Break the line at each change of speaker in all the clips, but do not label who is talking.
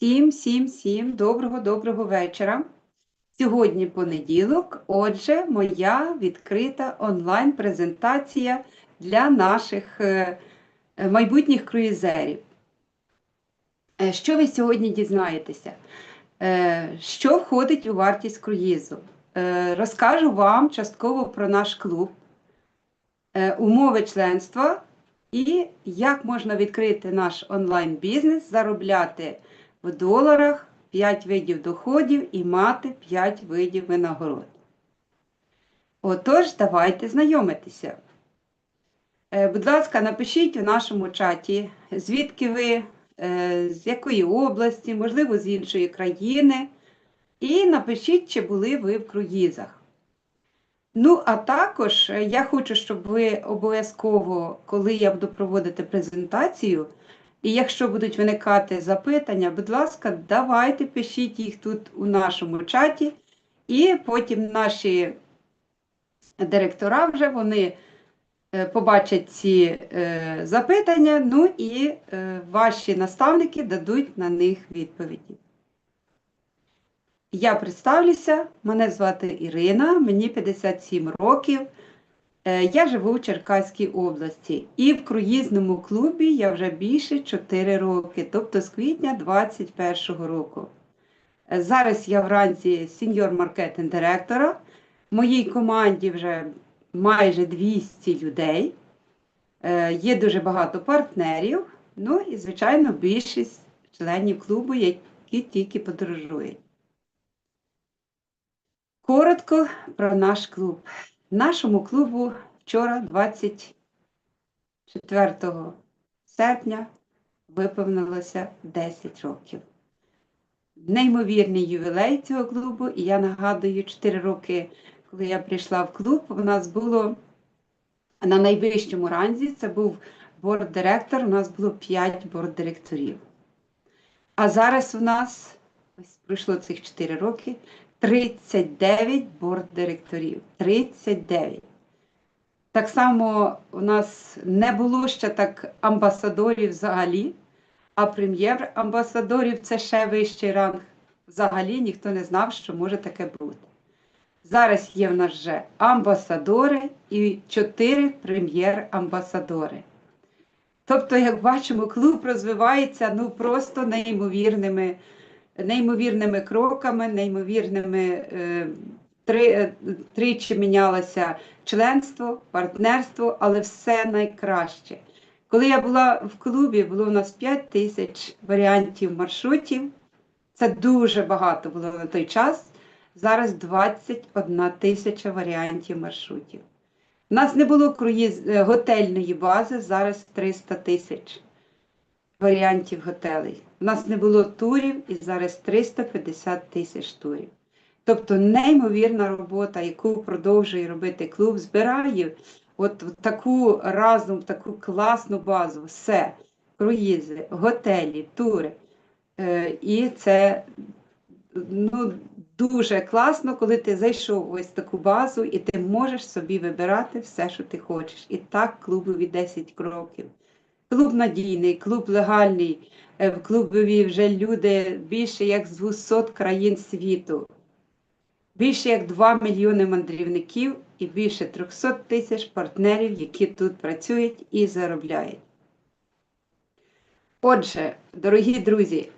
Всім, всім, всім доброго, доброго вечора. Сьогодні понеділок, отже, моя відкрита онлайн-презентація для наших е, майбутніх круїзерів. Е, Що ви сьогодні дізнаєтеся? Е, Що входить у вартість круїзу? Розкажу вам частково про наш клуб, умови членства і як можна відкрити наш онлайн-бізнес, заробляти в доларах 5 видів доходів і мати 5 видів винагород. Отож, давайте знайомитися. Е, Будь ласка, напишіть у нашому чаті, звідки ви, е, з якої області, можливо, з іншої країни. І напишіть, чи були ви в круїзах. Ну, а також е, я хочу, щоб ви обов'язково, коли я буду проводити презентацію, і якщо будуть виникати запитання, будь ласка, давайте пишіть їх тут у нашому чаті, і потім наші директора вже вони е, побачать ці е, запитання, ну і е, ваші наставники дадуть на них відповіді. Я представлюся, мене звати Ірина, мені 57 років. Е, Я живу в Черкаській області і в круїзному клубі я вже більше 4 роки, тобто з квітня 2021 року. Е, Зараз я вранці сіньор маркетинг директора. В моїй команді вже майже 200 людей. Е, Є дуже багато партнерів. Ну і, звичайно, більшість членів клубу, які тільки подорожують. Коротко про наш клуб. Нашому клубу вчора, 24 серпня, виповнилося 10 років. Неймовірний ювілей цього клубу, і я нагадую, 4 роки, коли я прийшла в клуб, у нас було на найвищому ранзі, це був борд-директор, у нас було 5 борд-директорів. А зараз у нас, ось пройшло цих 4 роки, 39 борд-директорів. 39. Так само у нас не було ще так амбасадорів взагалі, а прем'єр-амбасадорів це ще вищий ранг. Взагалі ніхто не знав, що може таке бути. Зараз є в нас вже амбасадори і 4 прем'єр-амбасадори. Тобто, як бачимо, клуб розвивається ну просто неймовірними неймовірними кроками, неймовірними е, три, е, тричі мінялося членство, партнерство, але все найкраще. Коли я була в клубі, було у нас 5 тисяч варіантів маршрутів. Це дуже багато було на той час. Зараз 21 тисяча варіантів маршрутів. У нас не було круїз е, готельної бази, зараз 300 тисяч варіантів готелей. У нас не було турів і зараз 350 тисяч турів. Тобто неймовірна робота, яку продовжує робити клуб, збирає от в таку разом, в таку класну базу, все, круїзи, готелі, тури. Е, І це ну, дуже класно, коли ти зайшов ось таку базу і ти можеш собі вибирати все, що ти хочеш. І так клубові 10 кроків. Клуб надійний, клуб легальний. Е, В клубові вже люди більше як з 200 країн світу, більше як 2 мільйони мандрівників і більше 300 тисяч партнерів, які тут працюють і заробляють. Отже, дорогі друзі,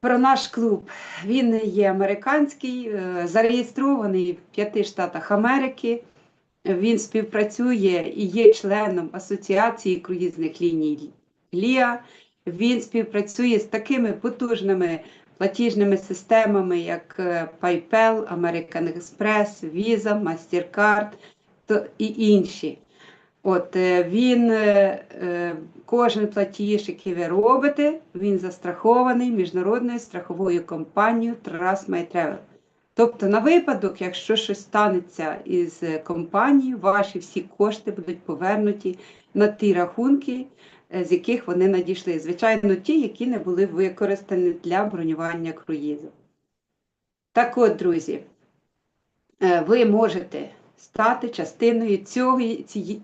про наш клуб. Він є американський, е, зареєстрований в п'яти штатах Америки. Він співпрацює і є членом Асоціації круїзних ліній ЛІА. Він співпрацює з такими потужними платіжними системами, як е, PayPal, American Express, Visa, MasterCard і інші. От е, він е, кожен платіж, який ви робите, він застрахований міжнародною страховою компанією Trust My Travel. Тобто, на випадок, якщо щось станеться із компанією, ваші всі кошти будуть повернуті на ті рахунки, з яких вони надійшли. Звичайно, ті, які не були використані для бронювання круїзу. Так от, друзі, е, ви можете стати частиною цього,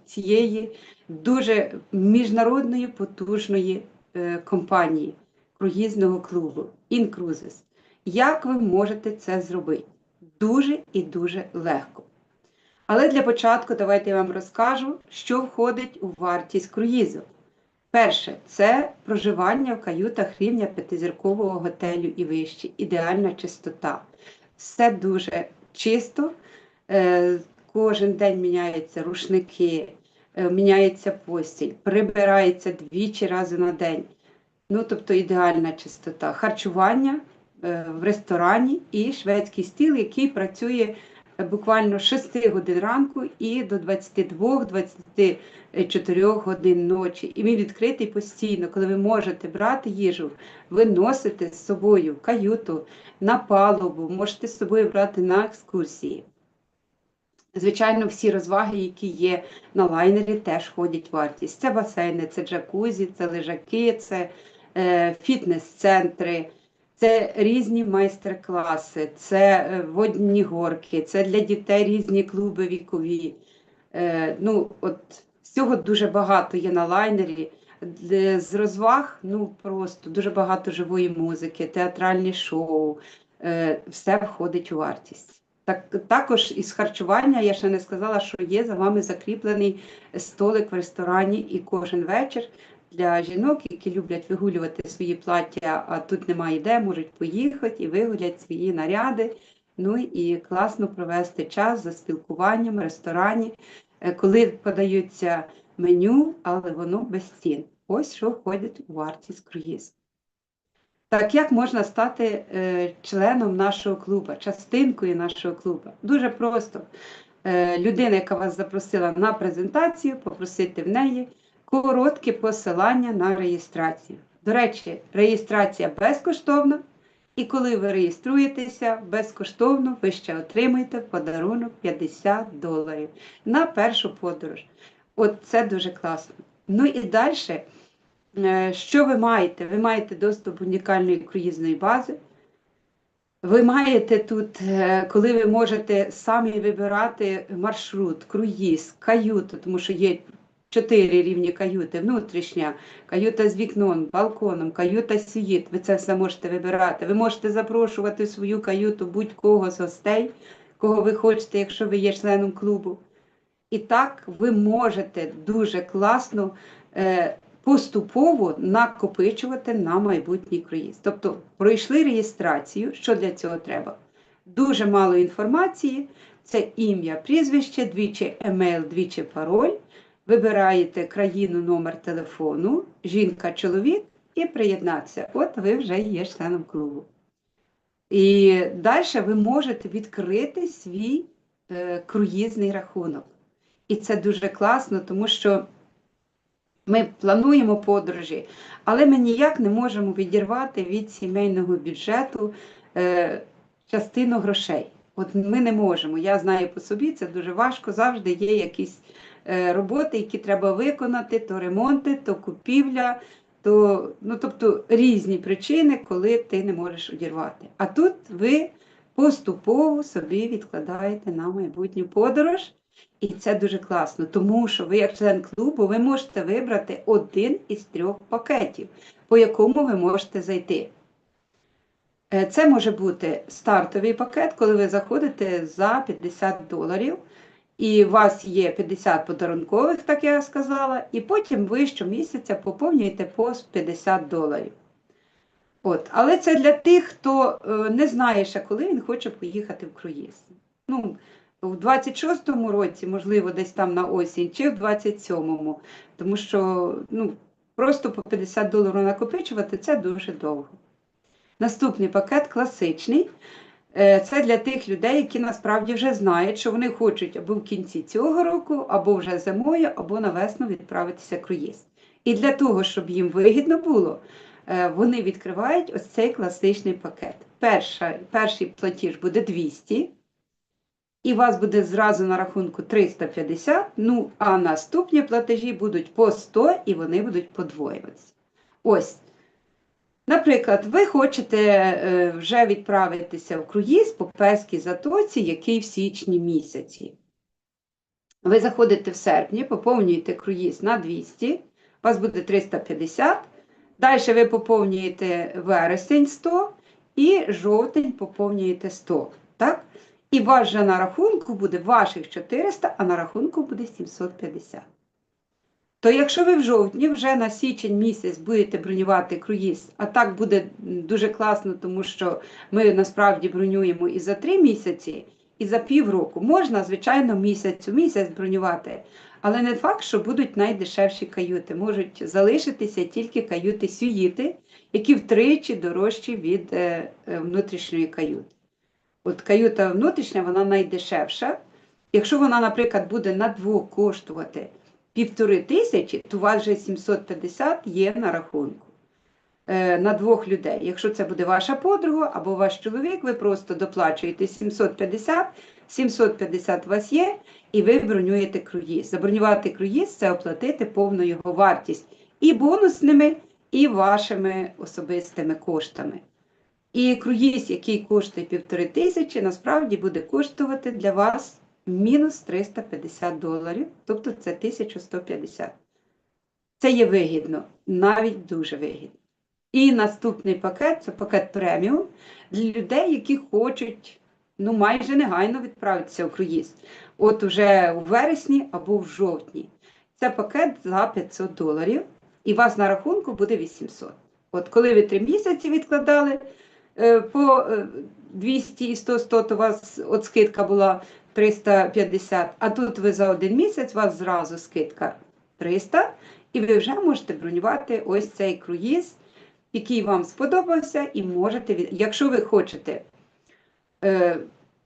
цієї, дуже міжнародної потужної е, компанії, круїзного клубу Incruises. Як ви можете це зробити? Дуже і дуже легко. Але для початку давайте я вам розкажу, що входить у вартість круїзу. Перше, це проживання в каютах рівня п'ятизіркового готелю і вище, ідеальна чистота. Все дуже чисто, е, кожен день міняються рушники, е, міняється постіль, прибирається двічі рази на день. Ну, тобто ідеальна чистота. Харчування е, в ресторані і шведський стіл, який працює буквально з 6 годин ранку і до 22-24 годин ночі. І він відкритий постійно, коли ви можете брати їжу, виносити з собою каюту, на палубу, можете з собою брати на екскурсії. Звичайно, всі розваги, які є на лайнері, теж входять вартість. Це басейни, це джакузі, це лежаки, це е, фітнес-центри, це різні майстер-класи, це е, водні горки, це для дітей різні клуби вікові. Е, ну, от всього дуже багато є на лайнері. З розваг, ну просто дуже багато живої музики, театральні шоу, е, все входить у вартість. Так, також із харчування я ще не сказала, що є за вами закріплений столик в ресторані, і кожен вечір для жінок, які люблять вигулювати свої плаття, а тут немає де, можуть поїхати і вигулять свої наряди. Ну і класно провести час за спілкуванням в ресторані, е, коли подаються меню, але воно без цін. Ось що входить у вартість круїзу. Так, як можна стати е, членом нашого клубу, частинкою нашого клубу? Дуже просто. Е, людина, яка вас запросила на презентацію, попросити в неї коротке посилання на реєстрацію. До речі, реєстрація безкоштовна, і коли ви реєструєтеся безкоштовно, ви ще отримаєте подарунок 50 доларів на першу подорож. От це дуже класно. Ну і далі. Е, Що ви маєте? Ви маєте доступ до унікальної круїзної бази. Ви маєте тут, е, коли ви можете самі вибирати маршрут, круїз, каюту, тому що є чотири рівні каюти: внутрішня, каюта з вікном, балконом, каюта сюїт. Ви це все можете вибирати. Ви можете запрошувати в свою каюту будь-кого з гостей, кого ви хочете, якщо ви є членом клубу. І так ви можете дуже класно е, поступово накопичувати на майбутній круїз. Тобто пройшли реєстрацію, що для цього треба? Дуже мало інформації, це ім'я, прізвище, двічі емейл, двічі пароль. Вибираєте країну, номер телефону, жінка, чоловік і приєднатися. От ви вже є членом клубу. І далі ви можете відкрити свій е, круїзний рахунок. І це дуже класно, тому що ми плануємо подорожі, але ми ніяк не можемо відірвати від сімейного бюджету е, частину грошей. От ми не можемо. Я знаю по собі, це дуже важко. Завжди є якісь роботи, які треба виконати, то ремонти, то купівля, то ну, тобто різні причини, коли ти не можеш одірвати. А тут ви поступово собі відкладаєте на майбутню подорож. І це дуже класно, тому що ви, як член клубу, ви можете вибрати один із трьох пакетів, по якому ви можете зайти. Е, Це може бути стартовий пакет, коли ви заходите за 50 доларів, і у вас є 50 подарункових, так я сказала, і потім ви щомісяця поповнюєте по 50 доларів. От. Але це для тих, хто е, не знає ще, коли він хоче поїхати в круїз. Ну, у 26-му році, можливо, десь там на осінь, чи в 27-му, тому що ну, просто по 50 доларів накопичувати це дуже довго. Наступний пакет класичний. Е, Це для тих людей, які насправді вже знають, що вони хочуть або в кінці цього року, або вже зимою, або на весну відправитися круїз. І для того, щоб їм вигідно було, е, вони відкривають ось цей класичний пакет. Перша, перший платіж буде 200, і у вас буде зразу на рахунку 350, ну а наступні платежі будуть по 100 і вони будуть подвоюватися. Ось. Наприклад, ви хочете е, вже відправитися в круїз по Перській затоці, який в січні місяці. Ви заходите в серпні, поповнюєте круїз на 200, у вас буде 350, Далі ви поповнюєте вересень 100 і жовтень поповнюєте 100. Так? І ваш же на рахунку буде ваших 400, а на рахунку буде 750. То якщо ви в жовтні вже на січень місяць будете бронювати круїз, а так буде дуже класно, тому що ми насправді бронюємо і за 3 місяці, і за півроку. Можна, звичайно, місяць у місяць бронювати, але не факт, що будуть найдешевші каюти. Можуть залишитися тільки каюти сюїти, які втричі дорожчі від е, е, внутрішньої каюти. От каюта внутрішня, вона найдешевша. Якщо вона, наприклад, буде на двох коштувати півтори тисячі, то у вас вже 750 є на рахунку е, на двох людей. Якщо це буде ваша подруга або ваш чоловік, ви просто доплачуєте 750, 750 у вас є, і ви бронюєте круїз. Забронювати круїз це оплатити повну його вартість і бонусними, і вашими особистими коштами. І круїз, який коштує півтори тисячі, насправді буде коштувати для вас мінус 350 доларів, тобто це 1150. Це є вигідно, навіть дуже вигідно. І наступний пакет це пакет преміум для людей, які хочуть ну, майже негайно відправитися у круїз. От уже у вересні або в жовтні. Це пакет за 500 доларів, і вас на рахунку буде 800. От коли ви 3 місяці відкладали по е, 200 і 100, 100, то у вас от скидка була 350, а тут ви за один місяць, у вас зразу скидка 300, і ви вже можете бронювати ось цей круїз, який вам сподобався, і можете, якщо ви хочете е,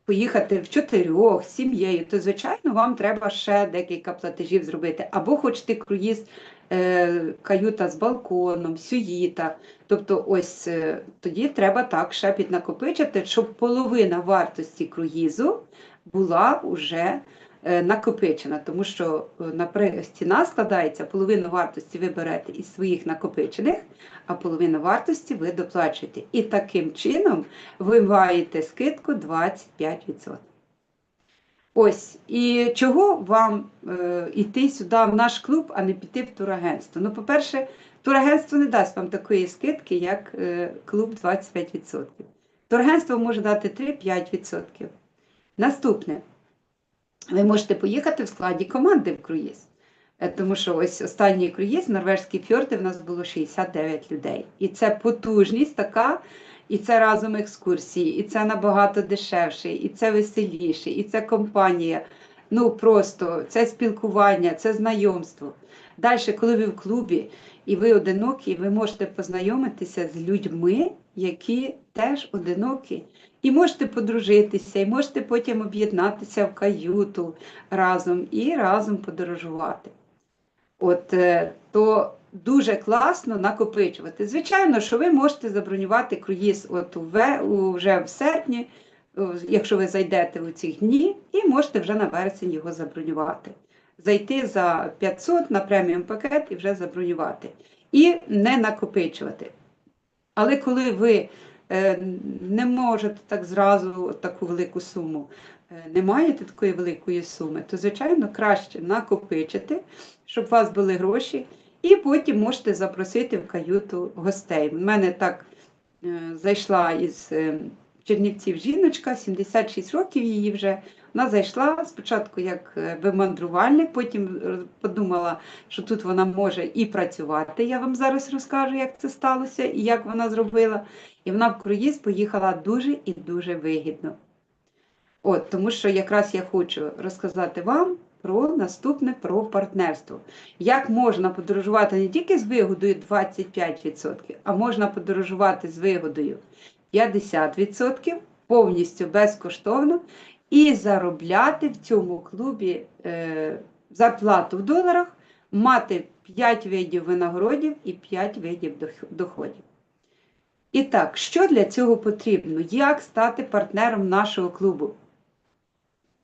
поїхати в чотирьох сім'єю, то, звичайно, вам треба ще декілька платежів зробити. Або хочете круїз, е, каюта з балконом, сюїта. Тобто, ось е, тоді треба так ще піднакопичити, щоб половина вартості круїзу була вже е, накопичена, тому що е, наприклад, ціна складається, половину вартості ви берете із своїх накопичених, а половину вартості ви доплачуєте. І таким чином ви маєте скидку 25%. Ось, і чого вам е, йти сюди в наш клуб, а не піти в турагентство? Ну, по-перше, турагентство не дасть вам такої скидки, як е, клуб 25%. Турагентство може дати 3-5%. Наступне, ви можете поїхати в складі команди в круїз. Е, Тому що ось останній круїз, норвежські фьорди, в нас було 69 людей. І це потужність така, і це разом екскурсії, і це набагато дешевше, і це веселіше, і це компанія. Ну просто це спілкування, це знайомство. Далі, коли ви в клубі і ви одинокі, ви можете познайомитися з людьми, які теж одинокі. І можете подружитися, і можете потім об'єднатися в каюту разом і разом подорожувати. От е, то дуже класно накопичувати. Звичайно, що ви можете забронювати круїз от вже в серпні, якщо ви зайдете у ці дні, і можете вже на вересень його забронювати. Зайти за 500 на преміум пакет і вже забронювати. І не накопичувати. Але коли ви е, не можете так зразу таку велику суму, е, не маєте такої великої суми, то, звичайно, краще накопичити, щоб у вас були гроші, і потім можете запросити в каюту гостей. У мене так е, зайшла із е, Чернівців жіночка, 76 років її вже. Вона зайшла спочатку як е, би мандрувальник, потім подумала, що тут вона може і працювати. Я вам зараз розкажу, як це сталося і як вона зробила. І вона в круїз поїхала дуже і дуже вигідно. От, тому що якраз я хочу розказати вам про наступне про партнерство. Як можна подорожувати не тільки з вигодою 25%, а можна подорожувати з вигодою 50%, повністю безкоштовно, і заробляти в цьому клубі е, зарплату в доларах, мати 5 видів винагородів і 5 видів доходів. І так, що для цього потрібно? Як стати партнером нашого клубу?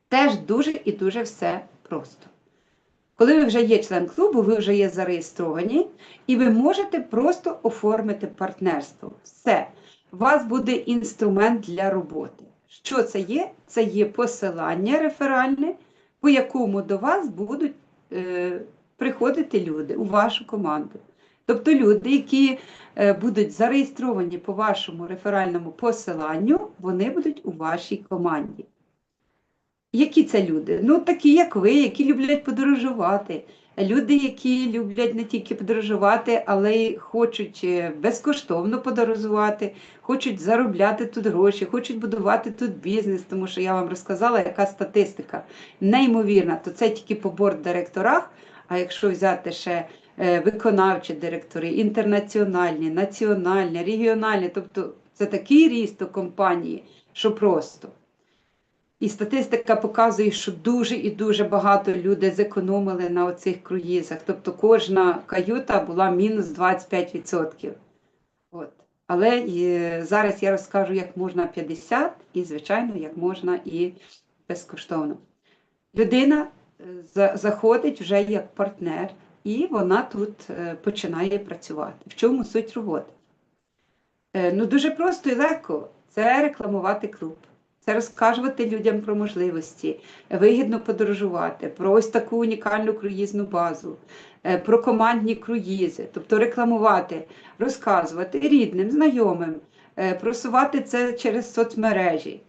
Теж дуже і дуже все просто. Коли ви вже є член клубу, ви вже є зареєстровані, і ви можете просто оформити партнерство. Все. У вас буде інструмент для роботи. Що це є? Це є посилання реферальне, по якому до вас будуть е, приходити люди у вашу команду. Тобто люди, які е, будуть зареєстровані по вашому реферальному посиланню, вони будуть у вашій команді. Які це люди? Ну, такі, як ви, які люблять подорожувати. Люди, які люблять не тільки подорожувати, але й хочуть е, безкоштовно подорожувати, хочуть заробляти тут гроші, хочуть будувати тут бізнес, тому що я вам розказала, яка статистика неймовірна. То це тільки по борт-директорах, а якщо взяти ще е, виконавчі директори, інтернаціональні, національні, регіональні, тобто це такий ріст у компанії, що просто. І статистика показує, що дуже і дуже багато людей зекономили на оцих круїзах. Тобто кожна каюта була мінус 25%. От. Але е, зараз я розкажу, як можна 50 і, звичайно, як можна і безкоштовно. Людина е, заходить вже як партнер, і вона тут е, починає працювати. В чому суть роботи? Ну, дуже просто і легко це рекламувати клуб. Це розказувати людям про можливості, вигідно подорожувати, про ось таку унікальну круїзну базу, е, про командні круїзи, тобто рекламувати, розказувати рідним, знайомим, е, просувати це через соцмережі.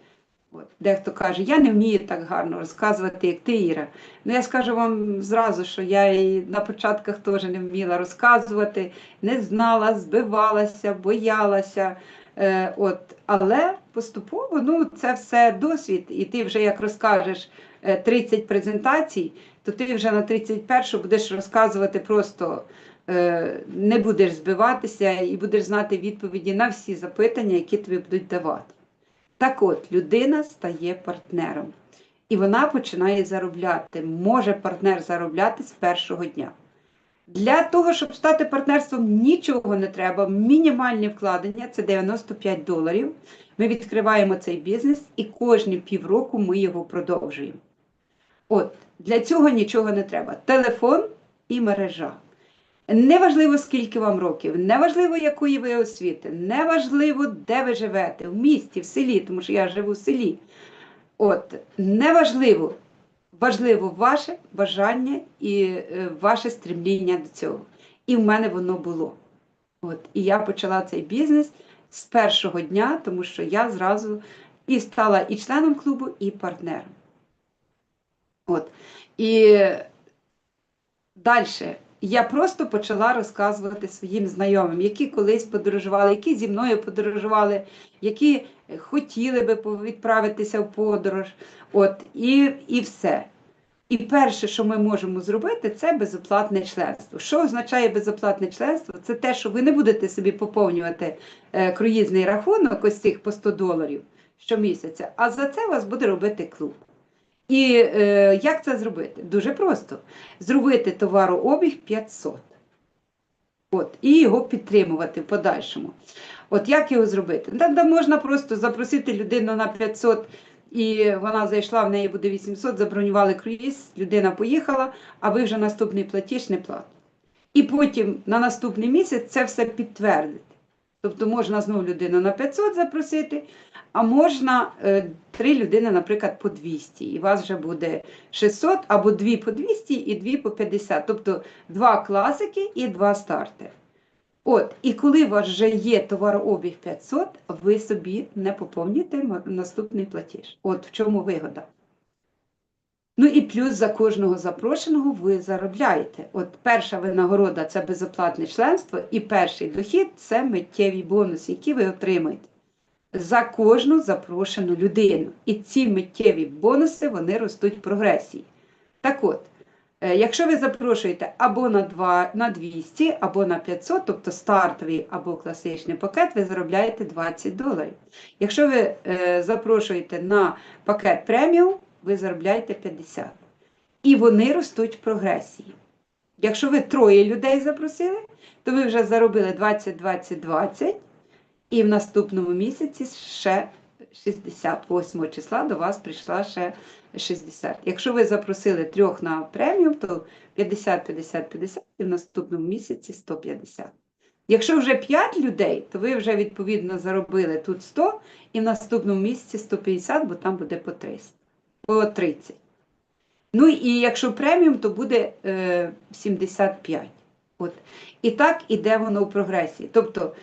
От, дехто каже, я не вмію так гарно розказувати, як ти, Іра. Ну, я скажу вам зразу, що я і на початках теж не вміла розказувати, не знала, збивалася, боялася. Е, от, але поступово ну, це все досвід, і ти вже як розкажеш е, 30 презентацій, то ти вже на 31 будеш розказувати просто, е, не будеш збиватися і будеш знати відповіді на всі запитання, які тобі будуть давати. Так от, людина стає партнером, і вона починає заробляти. Може партнер заробляти з першого дня. Для того, щоб стати партнерством, нічого не треба. Мінімальні вкладення це 95 доларів. Ми відкриваємо цей бізнес і кожні півроку ми його продовжуємо. От, для цього нічого не треба. Телефон і мережа. Неважливо, скільки вам років, неважливо, якої ви освіти, неважливо, де ви живете, в місті, в селі, тому що я живу в селі. От, неважливо, важливо ваше бажання і е, ваше стремління до цього. І в мене воно було. От, і я почала цей бізнес з першого дня, тому що я зразу і стала і членом клубу, і партнером. От. І далі я просто почала розказувати своїм знайомим, які колись подорожували, які зі мною подорожували, які хотіли би відправитися в подорож. От, і, і все. І перше, що ми можемо зробити, це безоплатне членство. Що означає безоплатне членство? Це те, що ви не будете собі поповнювати е, круїзний рахунок, ось цих по 100 доларів щомісяця, а за це вас буде робити клуб. І е, як це зробити? Дуже просто. Зробити товарообіг 500. От, і його підтримувати в подальшому. От як його зробити? Та, та можна просто запросити людину на 500, і вона зайшла, в неї буде 800, забронювали круїз, людина поїхала, а ви вже наступний платіж не платите. І потім на наступний місяць це все підтвердити. Тобто можна знову людину на 500 запросити, а можна е, три людини, наприклад, по 200. І у вас вже буде 600 або дві по 200 і дві по 50. Тобто два класики і два старти. От, і коли у вас вже є товарообіг 500, ви собі не поповнюєте наступний платіж. От в чому вигода. Ну і плюс за кожного запрошеного ви заробляєте. От перша винагорода це безоплатне членство, і перший дохід це миттєві бонуси, які ви отримаєте за кожну запрошену людину. І ці миттєві бонуси вони ростуть в прогресії. Так от, якщо ви запрошуєте або на, 2, на 200, або на 500, тобто стартовий або класичний пакет, ви заробляєте 20 доларів. Якщо ви е, запрошуєте на пакет преміум, ви заробляєте 50. І вони ростуть в прогресії. Якщо ви троє людей запросили, то ви вже заробили 20, 20, 20, і в наступному місяці ще 68 числа до вас прийшла ще 60. Якщо ви запросили трьох на преміум, то 50, 50, 50 і в наступному місяці 150. Якщо вже 5 людей, то ви вже відповідно заробили тут 100 і в наступному місяці 150, бо там буде по 300, по 30. Ну і якщо преміум, то буде е, 75. От. І так іде воно в прогресії. Тобто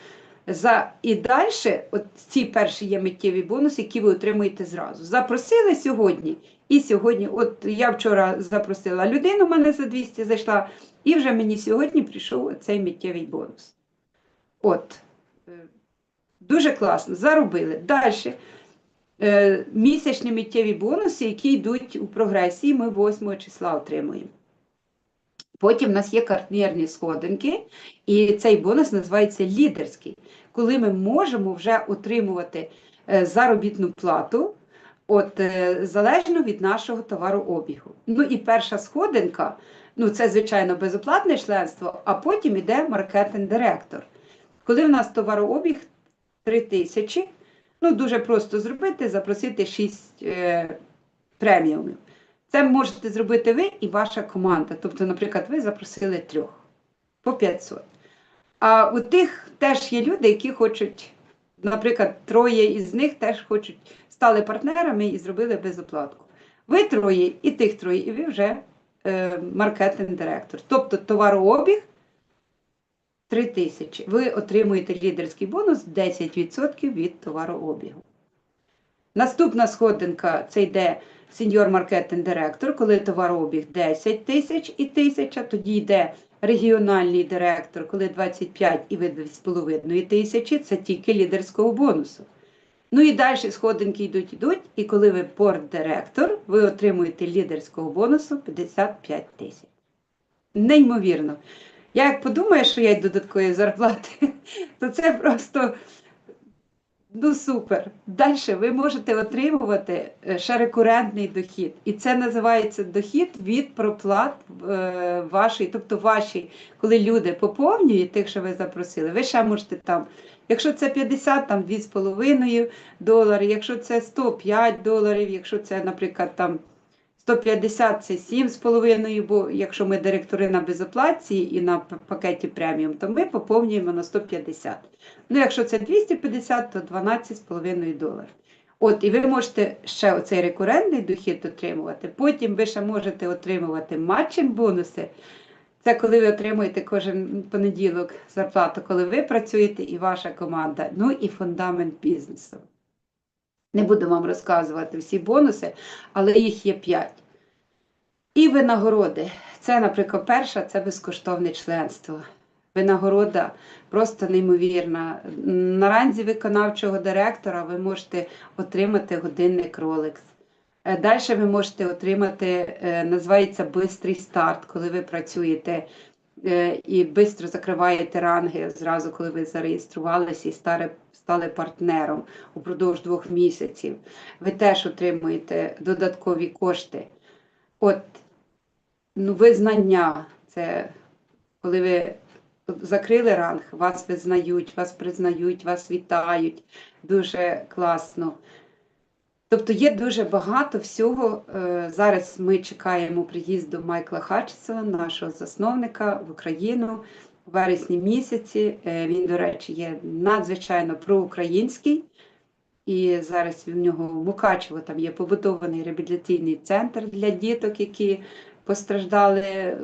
за і далі, от ці перші є миттєві бонуси, які ви отримуєте зразу. Запросили сьогодні, і сьогодні, от я вчора запросила людину, в мене за 200 зайшла, і вже мені сьогодні прийшов цей миттєвий бонус. От. Е, Дуже класно, заробили. Далі. Е, Місячні миттєві бонуси, які йдуть у прогресії, ми 8 числа отримуємо. Потім в нас є кар'єрні сходинки, і цей бонус називається лідерський, коли ми можемо вже отримувати е, заробітну плату от, е, залежно від нашого товарообігу. Ну і перша сходинка, ну це, звичайно, безоплатне членство, а потім йде маркетинг-директор. Коли в нас товарообіг 3 тисячі, ну дуже просто зробити, запросити 6 е, преміумів. Це можете зробити ви і ваша команда. Тобто, наприклад, ви запросили трьох по 500. А у тих теж є люди, які хочуть, наприклад, троє із них теж хочуть, стали партнерами і зробили безоплатку. Ви троє і тих троє, і ви вже е, маркетинг-директор. Тобто товарообіг 3 тисячі. Ви отримуєте лідерський бонус 10% від товарообігу. Наступна сходинка це йде сеньор маркетинг директор, коли товарообіг 10 тисяч і тисяча, тоді йде регіональний директор, коли 25 і ви 2,5 тисячі, це тільки лідерського бонусу. Ну і далі сходинки йдуть, йдуть, і коли ви порт-директор, ви отримуєте лідерського бонусу 55 тисяч. Неймовірно. Я як подумаю, що я й додаткової зарплати, то це просто ну супер. Далі ви можете отримувати е, ще рекурентний дохід. І це називається дохід від проплат е, вашої, тобто ваші, коли люди поповнюють тих, що ви запросили, ви ще можете там. Якщо це 50, там 2,5 долари, якщо це 105 доларів, якщо це, наприклад, там 150 це 7,5, бо якщо ми директори на безоплатці і на пакеті преміум, то ми поповнюємо на 150. Ну, якщо це 250, то 12,5 доларів. От, і ви можете ще оцей рекурентний дохід отримувати. Потім ви ще можете отримувати матчинг бонуси. Це коли ви отримуєте кожен понеділок зарплату, коли ви працюєте і ваша команда. Ну і фундамент бізнесу. Не буду вам розказувати всі бонуси, але їх є 5. І винагороди. Це, наприклад, перша це безкоштовне членство. Винагорода просто неймовірна. На ранзі виконавчого директора ви можете отримати годинник Rolex. Далі ви можете отримати, е, називається бистрий старт, коли ви працюєте е, і швидко закриваєте ранги зразу, коли ви зареєструвалися і стали, стали партнером упродовж двох місяців. Ви теж отримуєте додаткові кошти. От, ну, визнання це коли ви закрили ранг, вас визнають, вас признають, вас вітають. Дуже класно. Тобто є дуже багато всього. Е, Зараз ми чекаємо приїзду Майкла Хатчесона, нашого засновника в Україну у вересні місяці. Е, Він, до речі, є надзвичайно проукраїнський. І зараз в нього в Мукачево там є побудований реабілітаційний центр для діток, які постраждали е,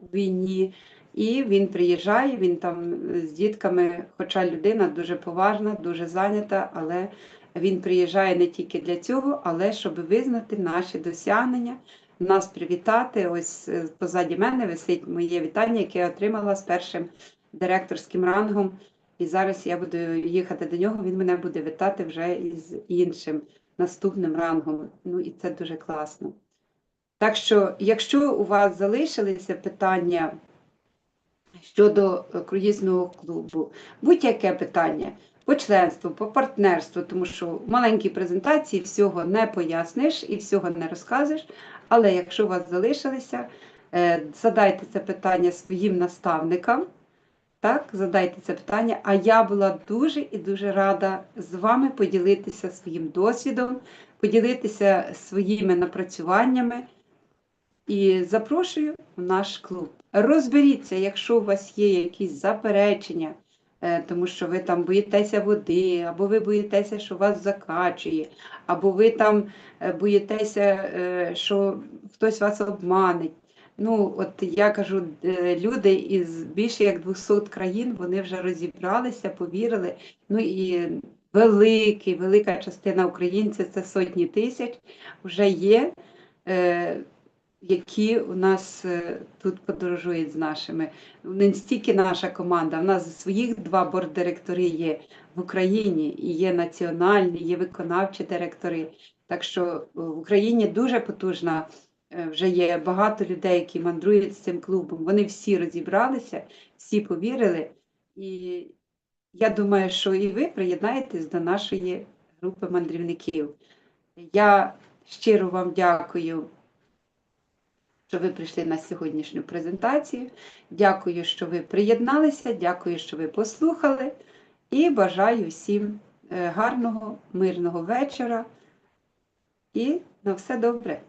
в війні. І він приїжджає, він там з дітками, хоча людина дуже поважна, дуже зайнята, але він приїжджає не тільки для цього, але щоб визнати наші досягнення, нас привітати. Ось е, позаді мене висить моє вітання, яке я отримала з першим директорським рангом. І зараз я буду їхати до нього, він мене буде вітати вже із іншим наступним рангом. Ну і це дуже класно. Так що, якщо у вас залишилися питання щодо круїзного клубу, будь-яке питання по членству, по партнерству, тому що в маленькій презентації всього не поясниш і всього не розкажеш. Але якщо у вас залишилися, е, задайте це питання своїм наставникам. Так, задайте це питання. А я була дуже і дуже рада з вами поділитися своїм досвідом, поділитися своїми напрацюваннями. І запрошую в наш клуб. Розберіться, якщо у вас є якісь заперечення, тому що ви там боїтеся води, або ви боїтеся, що вас закачує, або ви там е, боїтеся, е, що хтось вас обманить. Ну, от я кажу, е, люди із більше як 200 країн, вони вже розібралися, повірили. Ну і великий, велика частина українців, це сотні тисяч, вже є, е, які у нас е, тут подорожують з нашими. Не стільки наша команда, в нас своїх два борддиректори є в Україні, і є національні, є виконавчі директори. Так що е, в Україні дуже потужна е, вже є багато людей, які мандрують з цим клубом. Вони всі розібралися, всі повірили. І я думаю, що і ви приєднаєтесь до нашої групи мандрівників. Я щиро вам дякую, що ви прийшли на сьогоднішню презентацію. Дякую, що ви приєдналися, дякую, що ви послухали. І бажаю всім е, гарного, мирного вечора. І на все добре.